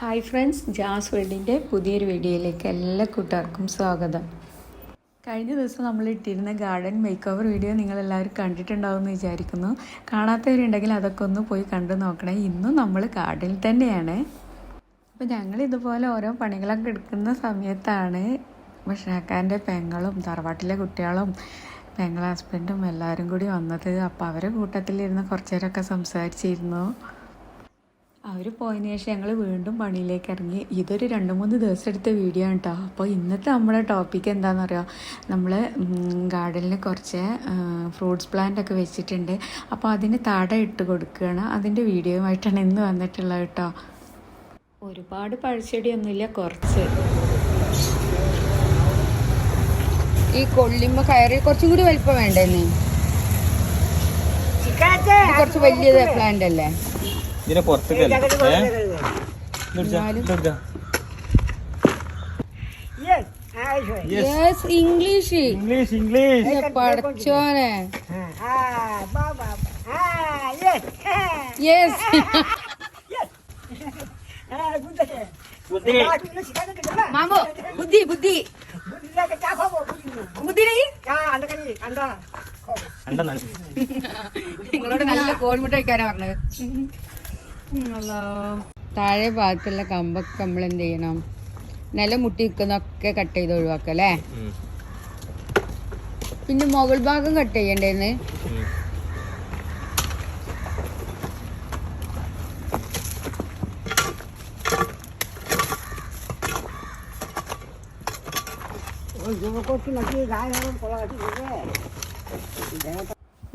Hi friends jazz വേൾഡിന്റെ പുതിയൊരു വീഡിയോയിലേക്ക് എല്ലാ കൂട്ടുകാർക്കും സ്വാഗതം. കഴിഞ്ഞ ദിവസം നമ്മൾ ഇട്ടിരുന്ന ഗാർഡൻ മേക്ക് ഓവർ വീഡിയോ നിങ്ങളെല്ലാവരും കണ്ടിട്ടുണ്ടാവും എന്ന് വിചാരിക്കുന്നു. കാണാത്തവരുണ്ടെങ്കിൽ അതൊക്കെ ഒന്ന് പോയി കണ്ടു നോക്കണേ. ഇന്നും നമ്മൾ ഗാർഡനിൽ തന്നെയാണ്. അപ്പോൾ ഞങ്ങൾ ഇതുപോലെ ഓരോ പണികളൊക്കെ എടുക്കുന്ന സമയത്താണ് ഭക്ഷണക്കാരന്റെ പെങ്ങളും തറവാട്ടിലെ കുട്ടികളും പെങ്ങൾ ഹസ്ബൻഡും എല്ലാവരും കൂടി വന്നത്. അപ്പോൾ അവരെ കൂട്ടത്തിലിരുന്ന് കുറച്ചേരൊക്കെ സംസാരിച്ചിരുന്നു. അവർ പോയതിന് ശേഷം ഞങ്ങൾ വീണ്ടും പണിയിലേക്ക് ഇറങ്ങി. ഇതൊരു രണ്ട് മൂന്ന് ദിവസം എടുത്ത വീഡിയോ ആണ് കേട്ടോ അപ്പോൾ ഇന്നത്തെ നമ്മുടെ ടോപ്പിക് എന്താണെന്ന് അറിയാം? നമ്മൾ ഗാർഡനിൽ കുറച്ച് ഫ്രൂട്ട്സ് പ്ലാന്റ് ഒക്കെ വെച്ചിട്ടുണ്ട്. അപ്പോൾ അതിന് തട ഇട്ട് കൊടുക്കുകയാണ് അതിന്റെ വീഡിയോയുമായിട്ടാണ് ഇന്ന് വന്നിട്ടുള്ളത് കേട്ടോ ഒരുപാട് പഴച്ചെടിയൊന്നുമില്ല കുറച്ച്. ഈ കൊള്ളിമ്മ കയറി കുറച്ചും കൂടി വലിപ്പം വേണ്ടേ കുറച്ച് വലിയ പ്ലാന്റ് അല്ലേ? ഇതിനെ പുറത്തേക്ക് യെസ് ഇംഗ്ലീഷ് ഇംഗ്ലീഷ് ഇംഗ്ലീഷ് പഠിച്ചോനെ. യെസ് മാമോ ബുദ്ധി ബുദ്ധി. ബുദ്ധി. നിങ്ങളോട് നല്ല കോഴിമുട്ട വയ്ക്കാനാ പറഞ്ഞത്. താഴെ ഭാഗത്തുള്ള കമ്പൊക്കെ നമ്മൾ എന്ത് ചെയ്യണം? നിലം മുട്ടി നിൽക്കുന്നൊക്കെ കട്ട് ചെയ്ത് ഒഴിവാക്കുക അല്ലേ? പിന്നെ മുകൾ ഭാഗം കട്ട് ചെയ്യണ്ടേന്ന്?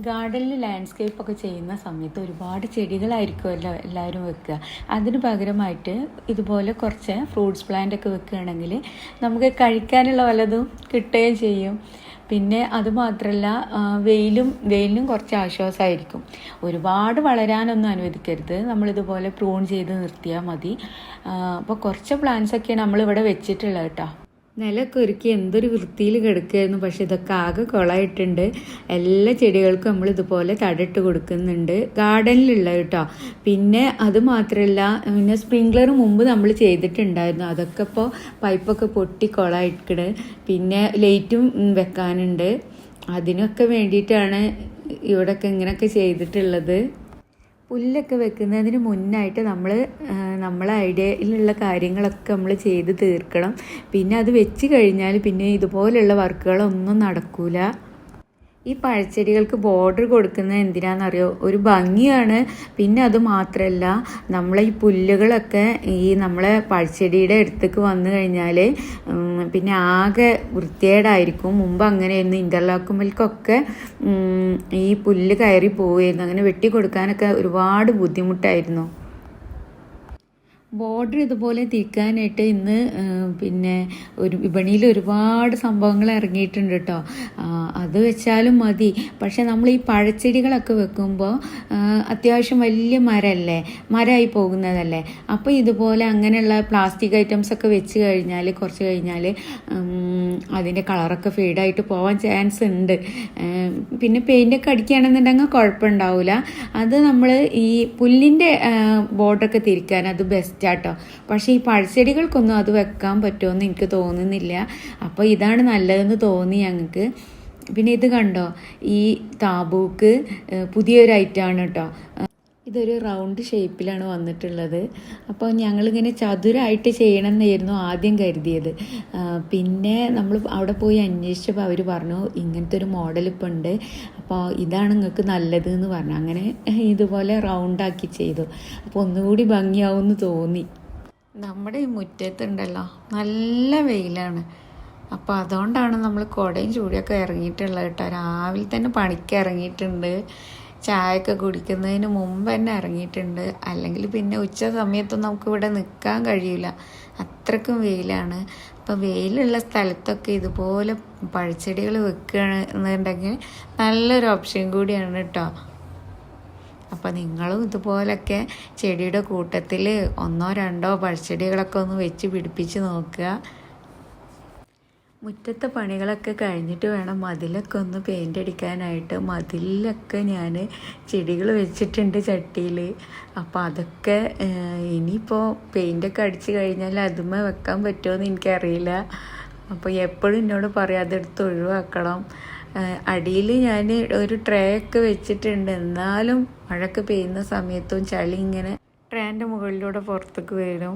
ഗാർഡനിൽ ലാൻഡ്സ്കേപ്പ് ഒക്കെ ചെയ്യുന്ന സമയത്ത് ഒരുപാട് ചെടികളായിരിക്കുമല്ലോ എല്ലാവരും വെക്കുക. അതിന് പകരമായിട്ട് ഇതുപോലെ കുറച്ച് ഫ്രൂട്ട്സ് പ്ലാന്റ് ഒക്കെ വെക്കുകയാണെങ്കിൽ നമുക്ക് കഴിക്കാനുള്ള വല്ലതും കിട്ടുകയും ചെയ്യും. പിന്നെ അതുമാത്രമല്ല വെയിലും വെയിലിനും കുറച്ച് ആശ്വാസമായിരിക്കും. ഒരുപാട് വളരാനൊന്നും അനുവദിക്കരുത്. നമ്മളിതുപോലെ പ്രൂൺ ചെയ്ത് നിർത്തിയാൽ മതി. അപ്പോൾ കുറച്ച് പ്ലാന്റ്സ് ഒക്കെയാണ് നമ്മളിവിടെ വെച്ചിട്ടുള്ളത് കേട്ടോ. നിലമൊക്കെ ഒരുക്കി എന്തൊരു വൃത്തിയിൽ കിടക്കുകയായിരുന്നു പക്ഷെ ഇതൊക്കെ ആകെ കുളമായിട്ടുണ്ട്. എല്ലാ ചെടികൾക്കും നമ്മൾ ഇതുപോലെ തടിട്ട് കൊടുക്കുന്നുണ്ട്. ഗാർഡനിലുള്ള കേട്ടോ. പിന്നെ അത് മാത്രമല്ല പിന്നെ സ്പ്രിങ്ക്ലർ മുമ്പ് നമ്മൾ ചെയ്തിട്ടുണ്ടായിരുന്നു. അതൊക്കെ ഇപ്പോൾ പൈപ്പൊക്കെ പൊട്ടി കുളമായിട്ട് പിന്നെ ലൈറ്റും വെക്കാനുണ്ട്. അതിനൊക്കെ വേണ്ടിയിട്ടാണ് ഇവിടെയൊക്കെ ഇങ്ങനെയൊക്കെ ചെയ്തിട്ടുള്ളത്. പുല്ലൊക്കെ വെക്കുന്നതിന് മുന്നായിട്ട് നമ്മൾ നമ്മളെ ഐഡിയയിലുള്ള കാര്യങ്ങളൊക്കെ നമ്മൾ ചെയ്ത് തീർക്കണം. പിന്നെ അത് വെച്ച് കഴിഞ്ഞാൽ പിന്നെ ഇതുപോലെയുള്ള വർക്കുകളൊന്നും നടക്കൂല. ഈ പഴച്ചെടികൾക്ക് ബോർഡർ കൊടുക്കുന്നത് എന്തിനാണെന്നറിയോ ഒരു ഭംഗിയാണ്. പിന്നെ അത് മാത്രമല്ല നമ്മളെ ഈ പുല്ലുകളൊക്കെ ഈ നമ്മളെ പഴച്ചെടിയുടെ അടുത്തേക്ക് വന്നു കഴിഞ്ഞാൽ പിന്നെ ആകെ വൃത്തികേടായിരിക്കും. മുമ്പ് അങ്ങനെയായിരുന്നു. ഇന്റർലോക്ക് മിൽക്കൊക്കെ ഈ പുല്ല് കയറി പോവുമായിരുന്നു. അങ്ങനെ വെട്ടി കൊടുക്കാനൊക്കെ ഒരുപാട് ബുദ്ധിമുട്ടായിരുന്നു. ബോർഡർ ഇതുപോലെ തീക്കാനായിട്ട് ഇന്ന് പിന്നെ ഒരു വിപണിയിൽ ഒരുപാട് സംഭവങ്ങൾ ഇറങ്ങിയിട്ടുണ്ട് കേട്ടോ. അത് വെച്ചാലും മതി. പക്ഷെ നമ്മൾ ഈ പഴച്ചെടികളൊക്കെ വെക്കുമ്പോൾ അത്യാവശ്യം വലിയ മരമല്ലേ? മരമായി പോകുന്നതല്ലേ? അപ്പോൾ ഇതുപോലെ അങ്ങനെയുള്ള പ്ലാസ്റ്റിക് ഐറ്റംസ് ഒക്കെ വെച്ച് കഴിഞ്ഞാൽ കുറച്ച് കഴിഞ്ഞാൽ അതിന്റെ കളറൊക്കെ ഫെയ്ഡായിട്ട് പോകാൻ ചാൻസ് ഉണ്ട്. പിന്നെ പെയിന്റൊക്കെ അടിക്കുകയാണെന്നുണ്ടെങ്കിൽ കുഴപ്പമുണ്ടാവില്ല. അത് നമ്മൾ ഈ പുല്ലിന്റെ ബോർഡറൊക്കെ തിരിക്കാൻ അത് ബെസ്റ്റ് ആട്ടോ പക്ഷേ ഈ പഴച്ചെടികൾക്കൊന്നും അത് വെക്കാൻ പറ്റുമെന്ന് എനിക്ക് തോന്നുന്നില്ല. അപ്പോൾ ഇതാണ് നല്ലതെന്ന് തോന്നി ഞങ്ങൾക്ക് പിന്നെ ഇത് കണ്ടോ? ഈ താബൂക്ക് പുതിയൊരു ഐറ്റമാണ് കേട്ടോ ഇതൊരു റൗണ്ട് ഷേപ്പിലാണ് വന്നിട്ടുള്ളത്. അപ്പോൾ ഞങ്ങളിങ്ങനെ ചതുരമായിട്ട് ചെയ്യണമെന്നായിരുന്നു ആദ്യം കരുതിയത്. പിന്നെ നമ്മൾ അവിടെ പോയി അന്വേഷിച്ചപ്പോൾ അവർ പറഞ്ഞു ഇങ്ങനത്തെ ഒരു മോഡൽ ഇപ്പോൾ ഉണ്ട്. അപ്പോൾ ഇതാണ് നിങ്ങൾക്ക് നല്ലത് എന്ന് പറഞ്ഞു. അങ്ങനെ ഇതുപോലെ റൗണ്ടാക്കി ചെയ്തു. അപ്പോൾ ഒന്നുകൂടി ഭംഗിയാവുമെന്ന് തോന്നി. നമ്മുടെ ഈ മുറ്റത്തുണ്ടല്ലോ നല്ല വെയിലാണ്. അപ്പോൾ അതുകൊണ്ടാണ് നമ്മൾ കുടയും ചൂടിയൊക്കെ ഇറങ്ങിയിട്ടുള്ളത് കേട്ടോ. രാവിലെ തന്നെ പണിക്ക് ഇറങ്ങിയിട്ടുണ്ട്. ചായയൊക്കെ കുടിക്കുന്നതിന് മുമ്പ് തന്നെ ഇറങ്ങിയിട്ടുണ്ട്. അല്ലെങ്കിൽ പിന്നെ ഉച്ച സമയത്തൊന്നും നമുക്ക് ഇവിടെ നിൽക്കാൻ കഴിയില്ല അത്രക്കും വെയിലാണ്. അപ്പോൾ വെയിലുള്ള സ്ഥലത്തൊക്കെ ഇതുപോലെ പഴച്ചെടികൾ വെക്കുകയാണെന്നുണ്ടെങ്കിൽ നല്ലൊരു ഓപ്ഷൻ കൂടിയാണ് കേട്ടോ അപ്പോൾ നിങ്ങളും ഇതുപോലൊക്കെ ചെടിയുടെ കൂട്ടത്തിൽ ഒന്നോ രണ്ടോ പഴച്ചെടികളൊക്കെ ഒന്ന് വെച്ച് പിടിപ്പിച്ച് നോക്കുക. മുറ്റത്തെ പണികളൊക്കെ കഴിഞ്ഞിട്ട് വേണം മതിലൊക്കെ ഒന്ന് പെയിന്റ് അടിക്കാനായിട്ട്. മതിലൊക്കെ ഞാൻ ചെടികൾ വെച്ചിട്ടുണ്ട് ചട്ടിയിൽ അപ്പോൾ അതൊക്കെ ഇനിയിപ്പോൾ പെയിന്റൊക്കെ അടിച്ച് കഴിഞ്ഞാൽ അതുമേ വെക്കാൻ പറ്റുമോ എനിക്കറിയില്ല. അപ്പോൾ എപ്പോഴും എന്നോട് പറയും അതെടുത്ത് ഒഴിവാക്കണം. അടിയിൽ ഞാൻ ഒരു ട്രേ ഒക്കെ വെച്ചിട്ടുണ്ട്. എന്നാലും മഴക്ക് പെയ്യുന്ന സമയത്തും ചളി ഇങ്ങനെ ട്രേന്റെ മുകളിലൂടെ പുറത്തേക്ക് വരും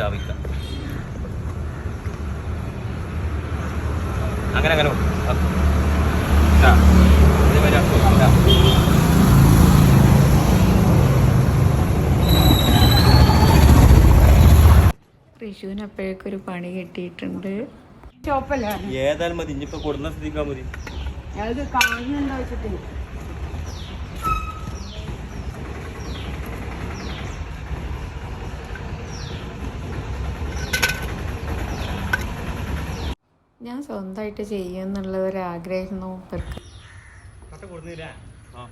ലാഭിക്കാം അങ്ങനെ അങ്ങനെ. ഋഷുവിന് അപ്പോഴേക്കൊരു പണി കിട്ടിയിട്ടുണ്ട്. ഏതായാലും മതി ഇനിയിപ്പോ കൊടുന്ന സ്ഥിതിക്കാൻ മതി. അത് കാണുന്നുണ്ടോ വെച്ചിട്ട്? ഞാൻ സ്വന്തമായിട്ട് ചെയ്യും എന്നുള്ള ഒരു ആഗ്രഹമായിരുന്നു മൂപ്പർക്ക് കട്ട കൊടുന്നില്ല. ആ.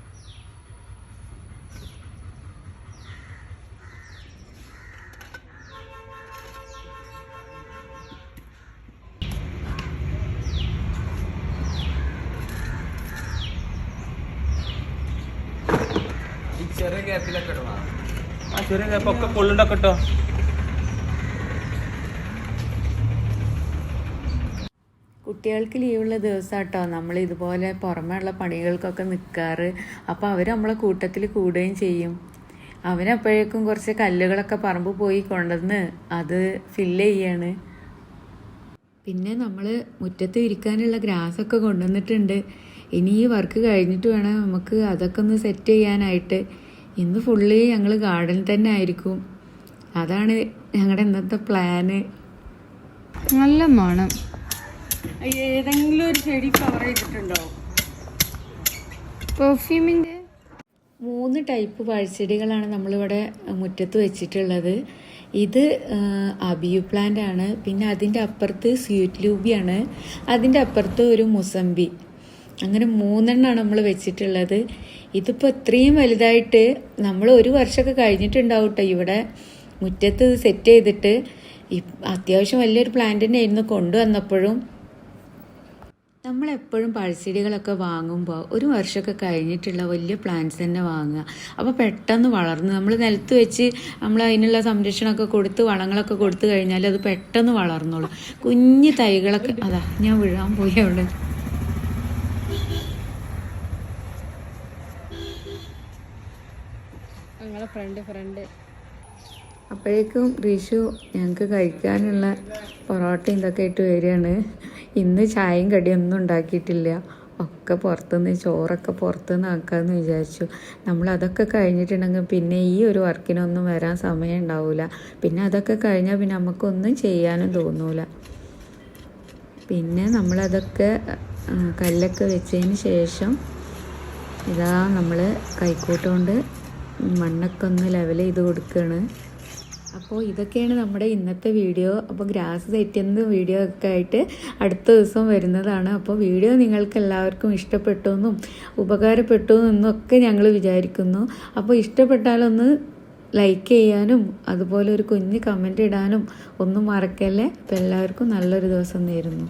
ചെറിയ ഗ്യാപ്പിലൊക്കെ ഇടണം. ആ ചെറിയ ഗ്യാപ്പൊക്കെ പൊള്ളുണ്ടൊക്കെ കൊള്ളുണ്ടൊക്കെ കുട്ടികൾക്ക് ലീവുള്ള ദിവസം കേട്ടോ നമ്മൾ ഇതുപോലെ പുറമേയുള്ള പണികൾക്കൊക്കെ നിൽക്കാറ് അപ്പോൾ അവർ നമ്മളെ കൂട്ടത്തിൽ കൂടുകയും ചെയ്യും. അവനപ്പോഴേക്കും കുറച്ച് കല്ലുകളൊക്കെ പറമ്പ് പോയി കൊണ്ടുവന്ന് അത് ഫില്ല് ചെയ്യാണ്. പിന്നെ നമ്മൾ മുറ്റത്ത് ഇരിക്കാനുള്ള ഗ്രാസൊക്കെ കൊണ്ടുവന്നിട്ടുണ്ട്. ഇനി ഈ വർക്ക് കഴിഞ്ഞിട്ട് വേണം നമുക്ക് അതൊക്കെ ഒന്ന് സെറ്റ് ചെയ്യാനായിട്ട്. ഇന്ന് ഫുള്ളി ഞങ്ങൾ ഗാർഡനിൽ തന്നെ ആയിരിക്കും. അതാണ് ഞങ്ങളുടെ ഇന്നത്തെ പ്ലാന് നല്ല മണം. ഏതെങ്കിലും ഒരു ചെടി കവർ ചെയ്തിട്ടുണ്ടോ? പെർഫ്യൂമിന്റെ മൂന്ന് ടൈപ്പ് പഴച്ചെടികളാണ് നമ്മളിവിടെ മുറ്റത്ത് വെച്ചിട്ടുള്ളത്. ഇത് അബിയു പ്ലാന്റ് ആണ്. പിന്നെ അതിന്റെ അപ്പുറത്ത് സ്വീറ്റ് ലൂബിയാണ് അതിന്റെ അപ്പുറത്ത് ഒരു മുസംബി അങ്ങനെ മൂന്നെണ്ണമാണ് നമ്മൾ വെച്ചിട്ടുള്ളത്. ഇതിപ്പോൾ ഇത്രയും വലുതായിട്ട് നമ്മൾ ഒരു വർഷമൊക്കെ കഴിഞ്ഞിട്ടുണ്ടാവും കേട്ടോ ഇവിടെ. മുറ്റത്ത് ഇത് സെറ്റ് ചെയ്തിട്ട്. അത്യാവശ്യം വലിയൊരു പ്ലാന്റ് തന്നെയായിരുന്നു കൊണ്ടുവന്നപ്പോഴും. നമ്മളെപ്പോഴും പഴച്ചെടികളൊക്കെ വാങ്ങുമ്പോൾ ഒരു വർഷമൊക്കെ കഴിഞ്ഞിട്ടുള്ള വലിയ പ്ലാന്റ്സ് തന്നെ വാങ്ങുക. അപ്പോൾ പെട്ടെന്ന് വളർന്ന് നമ്മൾ നിലത്ത് വെച്ച് നമ്മൾ അതിനുള്ള സംരക്ഷണമൊക്കെ കൊടുത്ത് വളങ്ങളൊക്കെ കൊടുത്തു കഴിഞ്ഞാൽ അത് പെട്ടെന്ന് വളർന്നോളും. കുഞ്ഞു തൈകളൊക്കെ അതാ ഞാൻ വീഴാൻ പോയി അവിടെ ഞങ്ങളെ ഫ്രണ്ട് ഫ്രണ്ട് അപ്പോഴേക്കും റിഷു ഞങ്ങൾക്ക് കഴിക്കാനുള്ള പൊറോട്ടയും ഇതൊക്കെ ഇട്ട് വരികയാണ്. ഇന്ന് ചായയും കടിയൊന്നും ഉണ്ടാക്കിയിട്ടില്ല. ഒക്കെ പുറത്തുനിന്ന് ചോറൊക്കെ പുറത്തുനിന്ന് ആക്കാമെന്ന് വിചാരിച്ചു. നമ്മൾ അതൊക്കെ കഴിഞ്ഞിട്ടുണ്ടെങ്കിൽ പിന്നെ ഈ ഒരു വർക്കിനൊന്നും വരാൻ സമയം ഉണ്ടാവില്ല പിന്നെ അതൊക്കെ കഴിഞ്ഞാൽ പിന്നെ നമുക്കൊന്നും ചെയ്യാനും തോന്നൂല. പിന്നെ നമ്മളതൊക്കെ കല്ലൊക്കെ വെച്ചതിന് ശേഷം ഇതാ നമ്മൾ കൈക്കൂട്ടുകൊണ്ട് മണ്ണൊക്കെ ഒന്ന് ലെവൽ ചെയ്ത് കൊടുക്കുകയാണ് അപ്പോൾ ഇതൊക്കെയാണ് നമ്മുടെ ഇന്നത്തെ വീഡിയോ. അപ്പോൾ ഗ്രാസ് തെറ്റുന്ന വീഡിയോ ഒക്കെ ആയിട്ട് അടുത്ത ദിവസം വരുന്നതാണ്. അപ്പോൾ വീഡിയോ നിങ്ങൾക്ക് എല്ലാവർക്കും ഇഷ്ടപ്പെട്ടു എന്നും ഉപകാരപ്പെട്ടു എന്നും ഒക്കെ ഞങ്ങൾ വിചാരിക്കുന്നു. അപ്പോൾ ഇഷ്ടപ്പെട്ടാലൊന്ന് ലൈക്ക് ചെയ്യാനും അതുപോലെ ഒരു കുഞ്ഞ് കമന്റ് ഇടാനും ഒന്നും മറക്കല്ലേ? അപ്പോൾ എല്ലാവർക്കും നല്ലൊരു ദിവസം നേരുന്നു.